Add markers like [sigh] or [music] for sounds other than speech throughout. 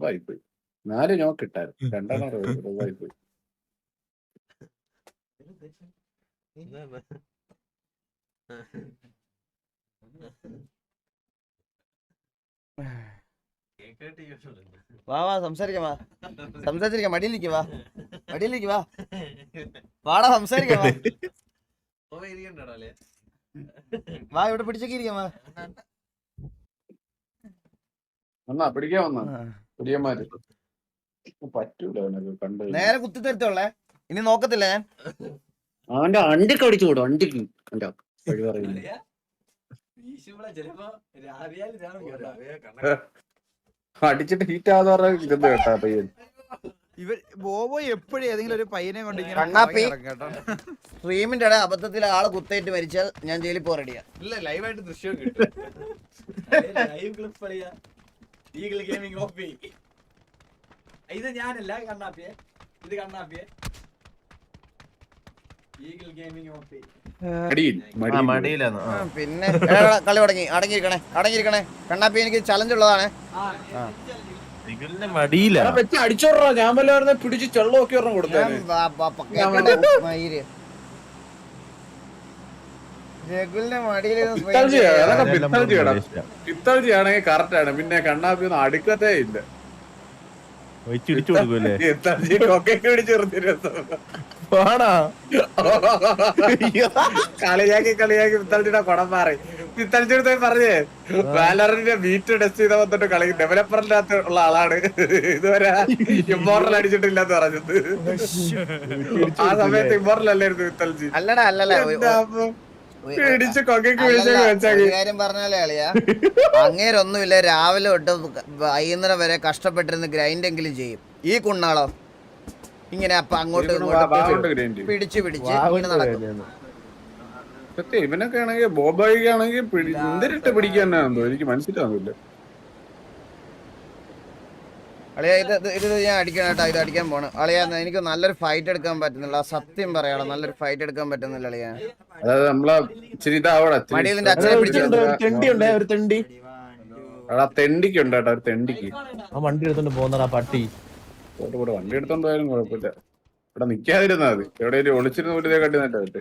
വായിപ്പോയി നാല് നോക്ക് ഇട്ടായിരുന്നു രണ്ടെണ്ണം റിവായിപ്പോയി വാ വാ സംസാരിക്കാം വാ. സംസാരിച്ചിരിക്കാം. മടിയിലേക്ക് വാ. മടിയിലേക്ക് വാ. വാടാ സംസാരിക്കാം വാ. വാ ഇവിടെ പിടിച്ചൊക്കെ ഇരിക്കാം വാ. പിടിക്കാൻ വന്നാ? പുതിയന്മാര് പറ്റൂല അവനൊക്കെ കണ്ടു നേരെ കുത്തി തരത്തുള്ളേ ഇനി നോക്കത്തില്ല ഞാൻ. അവന്റെ അണ്ടിക്ക് അടിച്ചു കൂടും അണ്ടിക്ക് കണ്ടോ? വഴി പറയുന്നു. അടിച്ചിട്ട് ഹീറ്റ് ആവാതെ പറഞ്ഞ ഇരുന്ന് കേട്ടാ പയ്യൻ. ഇവർ ബോബോ എപ്പോഴും ഏതെങ്കിലും ഒരു പയ്യനെ കൊണ്ട് കണ്ണാപ്പി. സ്ട്രീമിന്റെ ഇട അബദ്ധത്തിൽ ആൾ കുത്തേറ്റ് മരിച്ചാൽ ഞാൻ ജയിലിൽ പോറടിയാ ഇല്ല ലൈവായിട്ട് ദൃശ്യം കിട്ടും. [laughs] ലൈവ് ക്ലിപ്പ് ഈഗിൾ ഗെയിമിംഗ് ഓപ്പി ഇത് ഞാനല്ല കണ്ണാപ്പിയെ. ഇത് കണ്ണാപ്പിയെ. ഈഗിൾ ഗെയിമിംഗ് ഓപ്പി പിന്നെ കളി തുടങ്ങി. അടങ്ങിയിരിക്കണേ അടങ്ങിയിരിക്കണേ. കണ്ണാപ്പി എനിക്ക് ചലഞ്ച് ഉള്ളതാണ്. അടിച്ചോടാ ഞാൻ വല്ല പിടിച്ച് ചെള്ളമൊക്കെ ഒരെണ്ണം ഞാൻ ആണെങ്കിൽ കറക്റ്റ് ആണ്. പിന്നെ കണ്ണാപ്പി ഒന്നും അടുക്കത്തേ ഇല്ല. കളിയാക്കി കളിയാക്കി പിത്തൾജിയുടെ കൊടം മാറി. പോയി പറഞ്ഞേ വാലറിന്റെ ബീറ്റ് ടെസ്റ്റ് ചെയ്ത വന്നിട്ട് കളി ഡെവലപ്പറിന്റെ അകത്ത് ഉള്ള ആളാണ്. ഇതുവരെ ഇമ്പോർട്ടൽ അടിച്ചിട്ടില്ലെന്ന് പറഞ്ഞത്. ആ സമയത്ത് ഇമ്പോർട്ടൽ അല്ലായിരുന്നു പിത്തളിച്ച്. അല്ലടാ അല്ലല്ല കാര്യം പറഞ്ഞാലേ അളിയാ. [laughs] അങ്ങേരൊന്നുമില്ല രാവിലെ തൊട്ട് വൈകുന്നേരം വരെ കഷ്ടപ്പെട്ടിരുന്ന് ഗ്രൈൻഡ് എങ്കിലും ചെയ്യും. ഈ കുണ്ണാളോ? ഇങ്ങനെ അപ്പൊ അങ്ങോട്ട് ഇങ്ങോട്ട് പിടിച്ച് പിടിച്ച് ഇങ്ങനെ നടക്കും. ഇവനൊക്കെ ആണെങ്കിൽ ബോബായിക്കാണെങ്കിൽ ആണെങ്കിൽ എന്തിരിട്ട് പിടിക്കാനാണെന്തോ എനിക്ക് മനസ്സിലാവുന്നില്ല. അളിയാ ഇത് ഇത് ഇത് ഞാൻ അടിക്കണം കേട്ടോ. ഇത് അടിക്കാൻ പോണ് അളിയാ എനിക്ക് നല്ലൊരു ഫൈറ്റ് എടുക്കാൻ പറ്റുന്നില്ല. സത്യം പറയാളോ നല്ലൊരു ഫൈറ്റ് എടുക്കാൻ പറ്റുന്നില്ല അളിയാ. അതായത് നമ്മളെ ഇച്ചിരി അച്ഛനെ പിടിച്ചു ഒരു തെണ്ടി ഉണ്ടേ ഒരു തെണ്ടി. എടാ തെണ്ടിക്ക് ഉണ്ട് കേട്ടോ ഒരു തെണ്ടിക്ക്. ആ വണ്ടി എടുത്തോണ്ട് പോകുന്നടാ പട്ടി. വണ്ടി എടുത്തോണ്ട് പോയാലും കുഴപ്പമില്ല. ഇവിടെ നിക്കാതിരുന്നാ മതി. എവിടെയെങ്കിലും ഒളിച്ചിരുന്ന ഒരു ഇതേ കട്ടി നട്ടായിട്ട്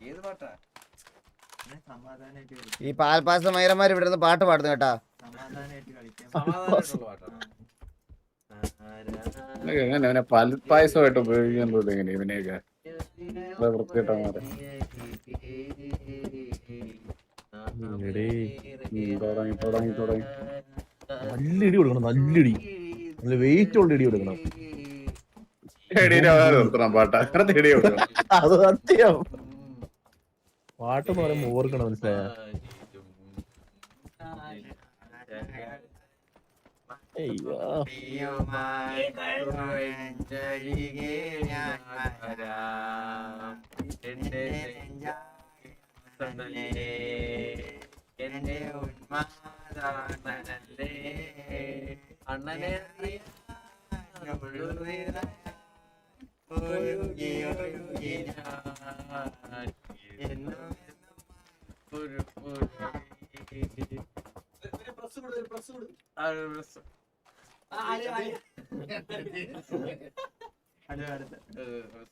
ഏത് പാട്ട്? ഈ പാൽപാസ മൈരന്മാർ ഇവിടെ നിന്ന് പാട്ട് പാടുന്നു കേട്ടാ. എങ്ങനെ അവനെ പാൽപ്പായസമായിട്ട് ഉപയോഗിക്കാൻ എങ്ങനെ ഇവനെയൊക്കെ? തുടങ്ങി തുടങ്ങി തുടങ്ങി. നല്ല ഇടി കൊടുക്കണം നല്ല ഇടി. നല്ല വെയിറ്റ് ഉള്ള ഇടി കൊടുക്കണം എടീനെ അവനെ നിർത്തണം പാട്ട അങ്ങനെ തേടി കൊടുക്കണം അത് സത്യം. പാട്ട് എന്ന് പറയുമ്പോ ഓർക്കണം മനസ്സിലായ? എന്റെ ഉന്മാദാനല്ലേ അണ്ണനെ ഒഴുകി ഒഴുകി ഞാൻ എന്നും ഒരു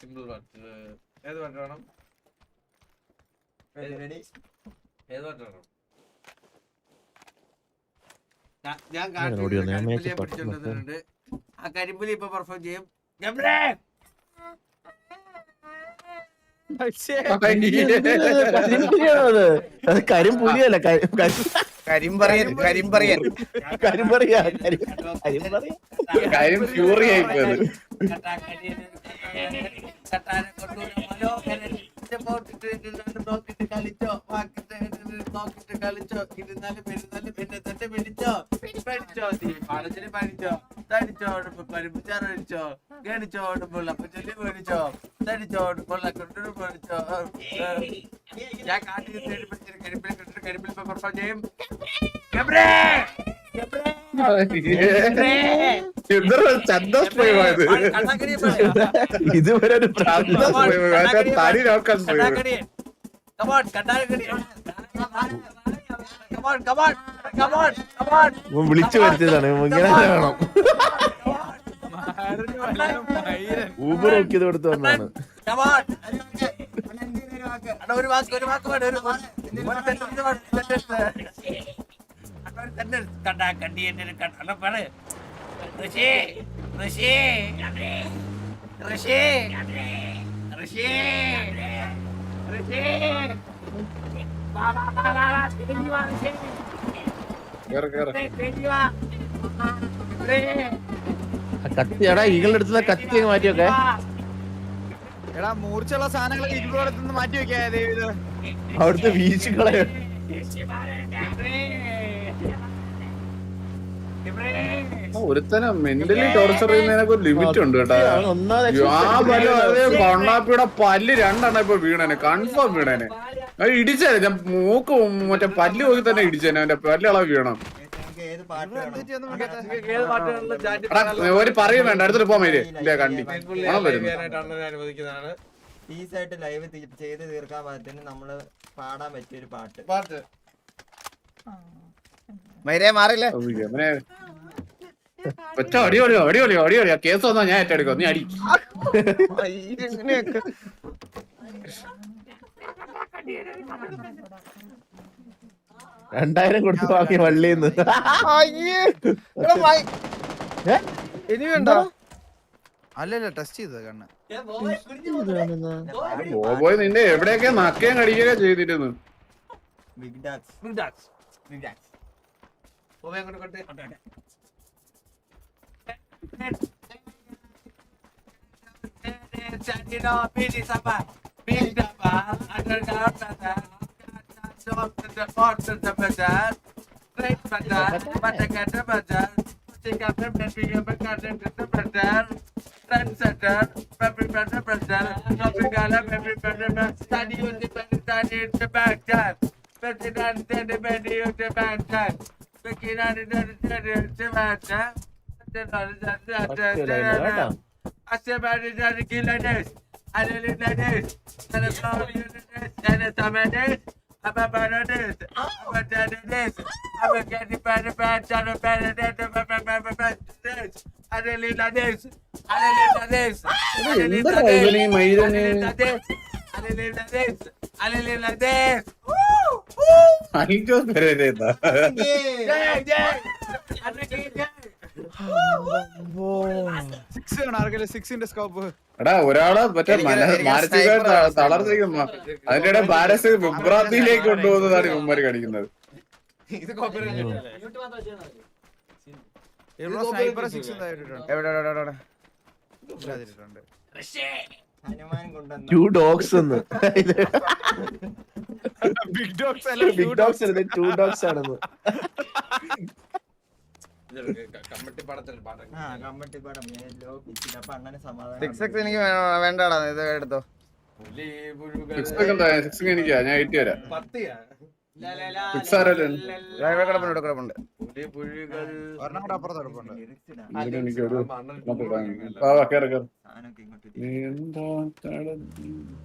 സിമ്പിൾ പാട്ട് ഏത് പാട്ട് വേണം ഏത് പാട്ട് വേണം ഞാൻ ആ കരിമ്പുലി ഇപ്പൊ പെർഫോം ചെയ്യും. അത് കരിമ്പുലിയല്ല കരി- കരി- കരിമ്പറിയൻ കരിമ്പറിയൻ കരിമ്പറിയാ കരി- ഫ്യൂറി ആയിപ്പോയത് കളിച്ചോ കളിച്ചോ ഇരുന്നാലും പെരുന്നാലും പിന്നെ തന്നെ പിടിച്ചോ പഠിച്ചോ നീ പാടത്തിന് പഠിച്ചോ തടിച്ചോടുമ്പോ കരിമ്പുച്ചാറടിച്ചോ ഗണിച്ചോടുമ്പോൾ അപ്പച്ചൊല്ലി മേടിച്ചോ തടിച്ചോടുമ്പോൾ കെട്ടിടം മേടിച്ചോ ഞാൻ കാട്ടിൽ തേടിപ്പിടിച്ചിട്ട് കരിമ്പിൽ പെർഫോം ചെയ്യും ഇതുവരെ ഒരു തടി നോക്കാൻ കമാൺ കമാൺ വിളിച്ചു വരുത്തിയതാണ്. ഇങ്ങനെ വേണം ഊബർ നോക്കിയത് കൊടുത്തു വന്നാണ്. ഒരു വാക്ക് ഒരു വാക്ക് ഒരു പറ ഋഷി ഋഷി. ഋഷി. ഋഷി. കത്തി എടാ ഈകളുടെ അടുത്തുള്ള കത്തി അങ്ങ് മാറ്റി വെക്കേ എടാ മൂർച്ചയുള്ള സാധനങ്ങൾ ഇരുപത് നിന്ന് മാറ്റി വെക്കാ ദൈവം അവിടുത്തെ വീശുകളെ. ഒരുത്തനെ മെന്റലി ടോർച്ചർ ചെയ്യുന്നതിനൊക്കെ ഒരു ലിമിറ്റ് ഉണ്ട് കേട്ടോ. ആ പല്ല് അതേ കണ്ണാപ്പിയുടെ പല്ല് രണ്ടെണ്ണം ഇപ്പൊ വീണേനെ കൺഫേം വീണേനെ. അത് ഞാൻ മൂക്ക് മറ്റേ പല്ല് പോയി തന്നെ ഇടിച്ചേനെ. അവന്റെ പല്ലളവ് വീണം. ഒരു പറയും വേണ്ട. അടുത്തിട്ട് പോകാൻ മതി ഇല്ല കണ്ടി. മണം വരുന്നു. പീസായിട്ട് ലൈവ് ചെയ്ത് തീർക്കാൻ പാകത്തിന് നമ്മൾ പാടാൻ പറ്റിയ ഒരു പാട്ട്. പാട്ട്. മൈരേ മാറില്ലേ? ഒറ്റ അടിപൊളിയോ അടിപൊളിയോ അടിപൊളിയോ കേസ് വന്നാ ഞാൻ ഏറ്റെടുക്കും. നീ അടി. രണ്ടായിരം കൊടുത്ത് ബാക്കി വള്ളിന്ന്. ഇനി വേണ്ട? അല്ലല്ല ടെസ്റ്റ് ചെയ്തത് കണ്ണ്. ബോബോയ് നിന്നെ എവിടെയൊക്കെ നക്കയും കടിക്കുകയൊക്കെ ചെയ്തിരുന്നു? Big ducks Relax. big double, underground bazaar, shop to the port to the bazaar, straight bazaar, Batakata bazaar, Chicago baby garden to the bazaar, Trend Center, Baby Brother Bazaar, Shopping Gala, Baby Brother Bazaar, Study Independent Study in the backyard, President Teddy Benny in the backyard, Picking out in the backyard, Asya Bari Jari Gilanes, Adelinedes, Celebronis, Senesamenes, I'm a Baroness, I'm a Danides, I'm a Candy Banabad, Dana Bananet, I'm a Babanabad, Adelinanes, Adelinanes, Adelinanes, Adelinanes, Adelinanes, Woo! Woo! I just read it. Yeah, yeah, yeah. Six ആണ് ആർക്കല്ലേ സിക്സിന്റെ scope എടാ ഒരാളെ മറ്റേ മാനസിക തളർന്നിരിക്കുന്നു അതിന്റെ ഇടെ ഭാരസ് വിഭ്രാന്തിയിലേക്ക് കൊണ്ടുപോകുന്നതാണ് ഇവന്മാര് കടിക്കുന്നത് ടു ഡോഗ്സ് എന്ന്. ബിഗ് ഡോഗ്സ് അല്ല? ബിഗ് ഡോഗ്സ് അല്ല? ടു ഡോഗ്സ് ആണെന്ന്. എനിക്ക് വേണ്ടടാ ഇത് എടുത്തോ.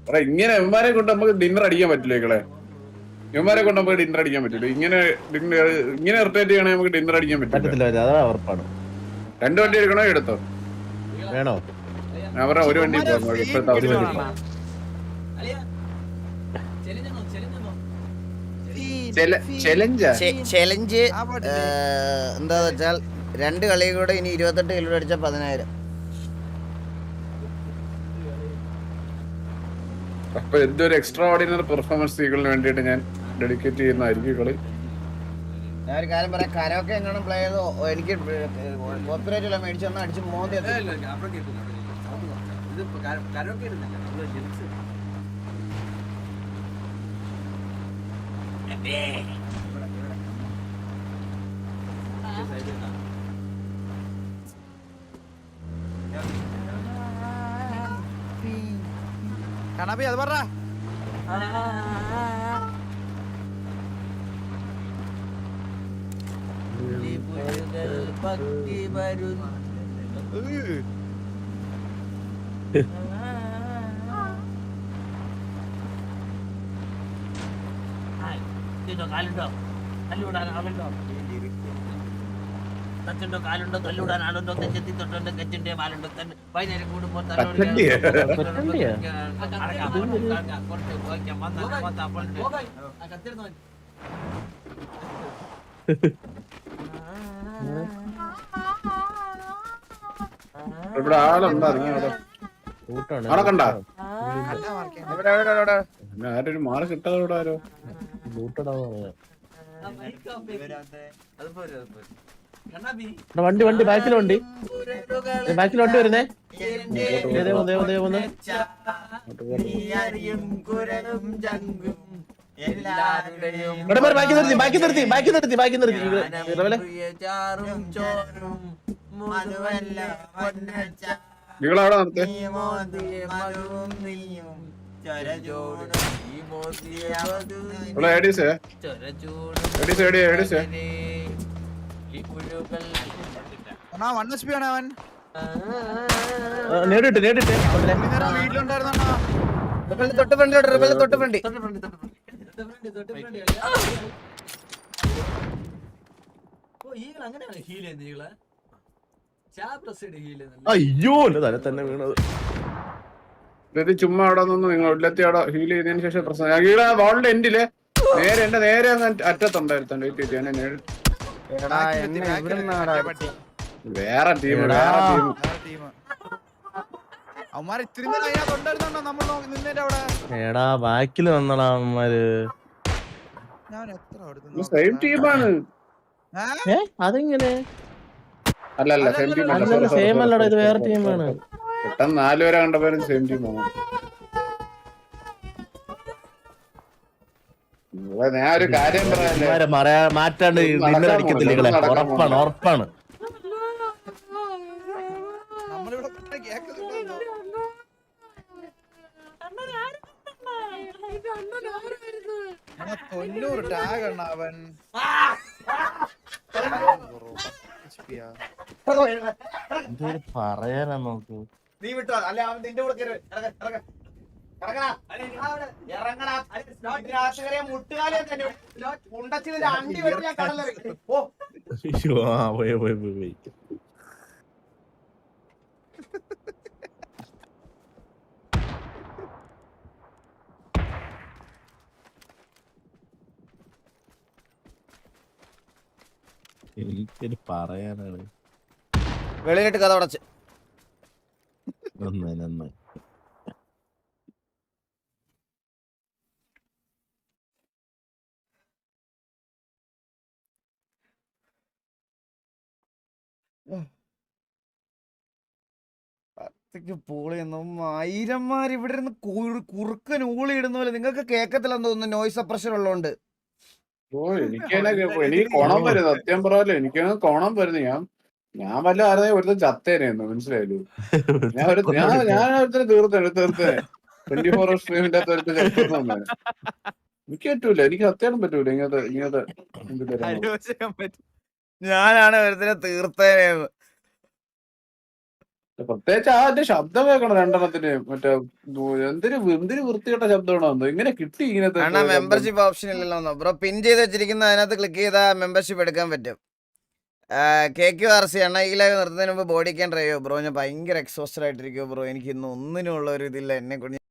ഞാൻ ഇങ്ങനെ എമ്മാരെ കൊണ്ട് നമുക്ക് ഡിന്നർ അടിക്കാൻ പറ്റില്ലേ ഇവന്മാരെ കൊണ്ട് നമുക്ക് ഡിന്നർ അടിക്കാൻ പറ്റില്ല ഇങ്ങനെ ഡിന്നർ ഇങ്ങനെ ഇറിറ്റേറ്റ് ചെയ്യണേ നമുക്ക് ഡിന്നർ അടിക്കാൻ പറ്റില്ല അതാ ഉറപ്പാണ്. രണ്ട് വണ്ടി എടുക്കണോ എടുത്തോ? വേണോ? ഞാൻ പറഞ്ഞ ഒരു വണ്ടി ഇപ്പോഴത്തെ ചെലഞ്ചാ? എന്താന്ന് വെച്ചാൽ രണ്ട് കളി കൂടെ ഇനി ഇരുപത്തെട്ട് കിലോ അടിച്ച പതിനായിരം. അപ്പൊ എന്തൊരു എക്സ്ട്രാ ഓർഡിനറി പെർഫോമൻസ് വേണ്ടിയിട്ട് ഞാൻ ഡെഡിക്കേറ്റ് ചെയ്യുന്നതായിരിക്കും കളി. ഞാൻ ഒരു കാര്യം പറയാം. കരോക്കെ എങ്ങനെ പ്ലേ ചെയ്തോ? എനിക്ക് കോപ്പറേറ്റ് എല്ലാം മേടിച്ചു തന്നാ അടിച്ച് മോന്തി കണാപ്പി അത് പറ. ഭക്തി വരുന്നു. ഇതുണ്ടോ? കാലുണ്ടോ? കല്ലുവിടാൻ ആളുണ്ടോ? തച്ചുണ്ടോ? കാലുണ്ടോ? കല്ലുവിടാൻ ആളുണ്ടോ? തെച്ചെത്തി തൊട്ടുണ്ടോ കെച്ചിന്റെ പാലുണ്ടോ തന്നെ വൈകുന്നേരം കൂടുമ്പോൾ കച്ചണ്ടിയാ? [laughs] ഇവിടെ ആളുണ്ടോ അവിടെ ആളെ കണ്ടാ? ആരൊരു മാറി കിട്ടാതെ ഇവിടെ ആരോ? വണ്ടി വണ്ടി ബാക്കിൽ വണ്ടി. ബാക്കിൽ വണ്ടി വരുന്നേ. ദേ, ദേ, ദേ, ബാക്കി നിർത്തി ബാക്കി നിർത്തി ബാക്കി നിർത്തി ബാക്കി നിർത്തി. ഏടിയാ അവൻ. നേടിട്ട് നേടിട്ട് തൊട്ട് റിബലിന്റെ തൊട്ട് ഫ്രണ്ട് തൊട്ട് ഫ്രണ്ടി. അങ്ങനെയാണ് ഹീൽ ചെയ്യുന്നത് ഈകളെ. അയ്യോ എന്റെ തല തന്നെ വീണത്. എന്നിട്ട് ചുമ്മാ അവിടെ നിന്ന് നിങ്ങൾ ഉള്ളത്തി അവിടെ ഹീൽ ചെയ്തതിന് ശേഷം പ്രശ്നം. ഇവിടെ വാളിന്റെ എൻഡിൽ നേരെ എന്റെ നേരെ അറ്റത്തുണ്ടായിരുന്നു വേറെ ടീം വേറെ ടീം അവന്മാർ ഇത്തിരി നമ്മൾ നിന്നേന്റെ അവിടെ? എടാ ബാക്കിൽ വന്നടാ ഞാൻ എത്ര സെയിം ടീമാണ് ഏ? അതെങ്ങനെ? അല്ല അല്ല സെയിം ടീം അല്ല അല്ലല്ല സെയിം sorry, അല്ലടാ ഇത് വേറെ ടീമാണ് sorry. പെട്ടെന്ന് നാലുപേരെ കണ്ടപ്പോഴും സെയിം ടീമാണ് ഞാൻ ഒരു കാര്യം പറയാല്ലേ? മാറ്റാണ്ട് അടിക്കത്തില്ല ഉറപ്പാണ് ഉറപ്പാണ്. തൊണ്ണൂറ് ടാഗ് ആണ് അവൻ. എന്തേലും പറയാനാ നോക്ക് നീ വിട്ടോ അല്ല അവൻ നിന്റെ കൂടെ കയറി ഇറങ്ങ, ഇറങ്ങ. ഇറങ്ങടാ. മുട്ടുകാലേ എനിക്കൊരു പറയാനാണ്. വെളിയിലിട്ട് കഥ അടച്ച് നന്നായി നന്നായി. പൂളിയെന്നും ആയിരന്മാർ ഇവിടെ ഇരുന്ന് കുറുക്കൻ ഊളി ഇടുന്ന പോലെ നിങ്ങൾക്ക് കേക്കത്തില്ലെന്ന് തോന്നുന്നു നോയ്സ് സപ്രഷൻ ഉള്ളതുകൊണ്ട് ഓ എനിക്ക് എനിക്ക് കോണം വരുന്നത് സത്യം പറയാലോ എനിക്കാണ് കോണം വരുന്നത് ഞാൻ ഞാൻ വല്ല ആരുടെ ഒരുത്തൻ ചത്തേനായിരുന്നു മനസ്സിലായല്ലോ? ഞാൻ ഒരു ഞാൻ ഞാൻ ഒരുത്തനെ തീർത്തേ തീർത്തേ ട്വന്റി ഫോർ അവർ സ്ട്രീമിന്റെ അകത്ത് ഒരുത്തൻ ചത്തെന്ന് എനിക്ക് പറ്റൂല. എനിക്ക് സത്യം പറ്റൂല. ഇങ്ങനത്തെ ഇങ്ങനത്തെ ഞാനാണ് ഒരുത്തിനെ തീർത്തേനെന്ന് പ്രത്യേകിച്ച് ആ എന്റെ ശബ്ദം കേൾക്കണം രണ്ടെണ്ണത്തിന് മറ്റേ എന്തൊരു എന്തൊരു വൃത്തികെട്ട ശബ്ദമാണോ ഇങ്ങനെ കിട്ടി ഇങ്ങനത്തെ മെമ്പർഷിപ്പ് ഓപ്ഷൻ ഇല്ലല്ലോ ബ്രോ പിൻ ചെയ്ത് വെച്ചിരിക്കുന്ന അതിനകത്ത് ക്ലിക്ക് ചെയ്താൽ മെമ്പർഷിപ്പ് എടുക്കാൻ പറ്റും. കെ ക്യു ആർ സി എണ്ണ ഈ ലൈവ് നിർത്തുന്നതിന് മുമ്പ് ബോഡി ക്യാൻ ഡ്രൈവ് ബ്രോ ഞാൻ ഭയങ്കര എക്സോസ്റ്റഡ് ആയിട്ടിരിക്കുമോ ബ്രോ. എനിക്ക് ഇന്ന് ഒന്നിനുള്ള ഒരു ഇതില്ല. എന്നെ കൊണ്ട്